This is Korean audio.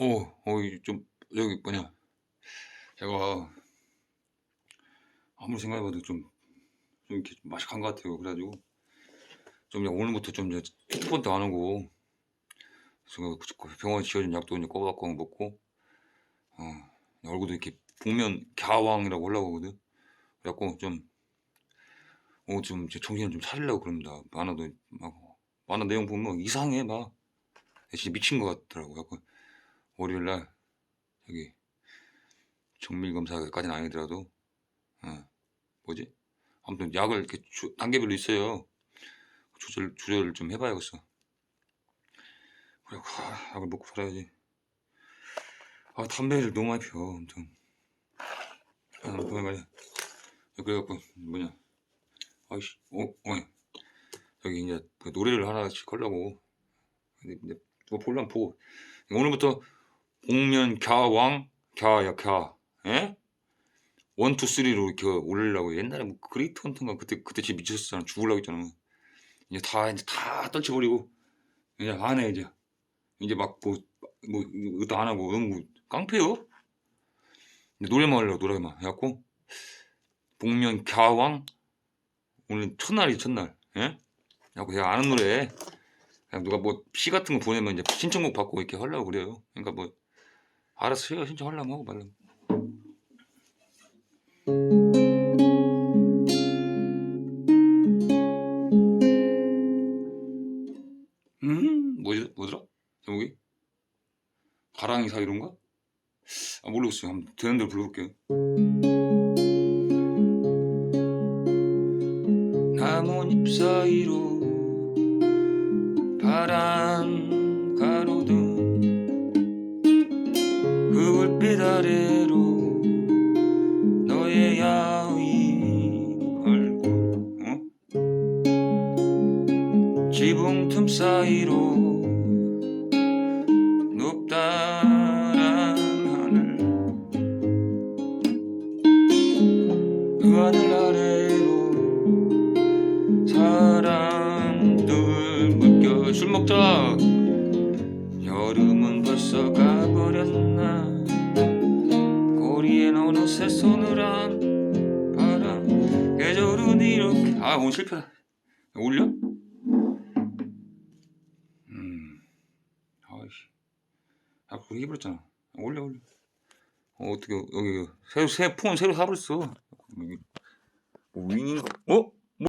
어, 어, 이 좀, 여기 뭐냐. 제가 아무리 생각해봐도 좀, 좀 이렇게 좀 맛이 간것 같아요. 그래가지고, 좀 그냥 오늘부터 좀 이제 핸드폰도 안 하고, 그래서 그 병원에 지어준 약도 이제 꼬박꼬박 먹고, 어, 얼굴도 이렇게 복면 갸왕이라고 하거든. 그래갖고 좀, 어, 좀 제 정신을 좀 차리려고 그럽니다. 만화도 막, 만화 내용 보면 이상해, 막. 진짜 미친 것 같더라고. 약간 월요일 날 여기 정밀 검사까지는 아니더라도 어, 뭐지? 아무튼 약을 이렇게 주- 단계별로 있어요. 조절 조절을 좀 해봐야겠어. 그래, 아, 약을 먹고 살아야지. 아 담배를 너무 많이 피워, 아무튼. 아, 그만 말이야. 그래갖고 뭐냐? 아이씨, 어, 어, 여기 이제 그 노래를 하나씩 하려고. 근데 이제 뭐 볼란 보고 오늘부터 복면 갸왕 갸야 갸. 예? 원투 쓰리로 이렇게 올리려고 옛날에 뭐 그레이트 헌트인가 그때 그때 진짜 미쳤었잖아. 죽으려고 했잖아. 이제 다 이제 다 떨쳐버리고. 이제 안해 이제. 이제 막뭐뭐 이것도 안 하고 너무 깡패요? 이제 노래만 하려고 노래만 해갖고. 복면 갸왕 오늘 첫날이 첫날. 예? 하고 제가 아는 노래. 누가 뭐 시 같은 거 보내면 이제 신청곡 받고 이렇게 하려고 그래요. 그러니까 뭐 제가 신청하려면 하고 말려면. 음 뭐지 뭐더라 제목이 가랑이 사이로인가? 아 모르겠어요. 한번 되는 대로 불러볼게요. 나뭇잎 사이로 파란 아래로 너의 야윈 얼굴 어? 지붕 틈 사이로 높다란 하늘. 그 하늘 아래로 사람들 물결 술 먹자. 여름은 벌써 가 이렇게 아 오늘 실패다 올려? 음 아이씨 아 그거 해버렸잖아 올려 올려 어, 어떻게 여기 새로 새폰 새로 사버렸어 뭐 윙인가 어?